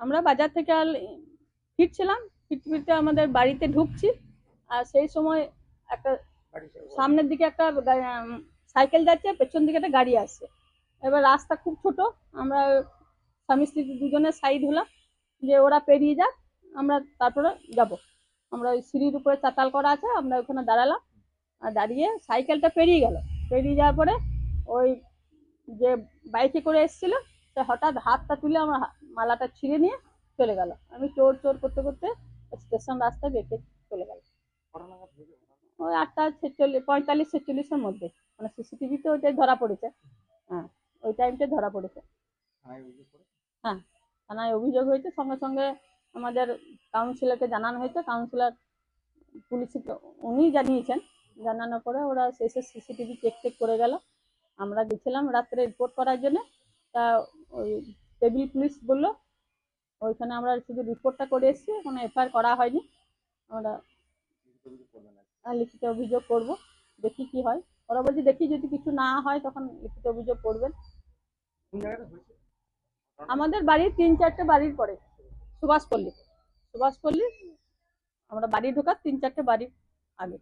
আমরা বাজার থেকে আর ফিরছিলাম, ফিরতে ফিরতে আমাদের বাড়িতে ঢুকছি। আর সেই সময় একটা সামনের দিকে একটা সাইকেল যাচ্ছে, পেছন দিকে একটা গাড়ি আসছে। এবার রাস্তা খুব ছোট, আমরা স্বামী স্ত্রী দুজনে সাইড হলাম, যে ওরা পেরিয়ে যাক, আমরা তারপরে যাব। আমরা ওই সিঁড়ির উপরে চাতাল করা আছে, আমরা ওখানে দাঁড়ালাম। আর দাঁড়িয়ে সাইকেলটা পেরিয়ে গেল। পেরিয়ে যাওয়ার পরে ওই যে বাইকে করে এসেছিল, সে হঠাৎ হাতটা তুলে আমার মালাটা ছিঁড়ে নিয়ে চলে গেল। আমি চোর চোর করতে করতে স্টেশন রাস্তায় বেঁকে চলে গেল ওই আটটা ছেচল্লিশ পঁয়তাল্লিশ ছেচল্লিশের মধ্যে। মানে সিসিটিভিতে ওইটাই ধরা পড়েছে হ্যাঁ ওই টাইমটাই ধরা পড়েছে। হ্যাঁ থানায় অভিযোগ হয়েছে। সঙ্গে সঙ্গে আমাদের কাউন্সিলরকে জানানো হয়েছে। কাউন্সিলর পুলিশকে উনি জানিয়েছেন। জানানোর পরে ওরা শেষে সিসিটিভি চেক চেক করে গেল। আমরা গেছিলাম রাত্রে রিপোর্ট করার জন্য। তা ওই টেবিল পুলিশ বলল ওইখানে আমরা শুধু রিপোর্টটা করে এসেছি কোনো এফআইআর করা হয়নি। আমরা লিখিত অভিযোগ করব দেখি কি হয়। ওরা বলছে দেখি যদি কিছু না হয় তখন লিখিত অভিযোগ করবেন। আমাদের বাড়ির তিন চারটে বাড়ির পরে সুভাষপল্লী সুভাষপল্লী আমরা বাড়ি ঢোকার তিন চারটে বাড়ির আগে।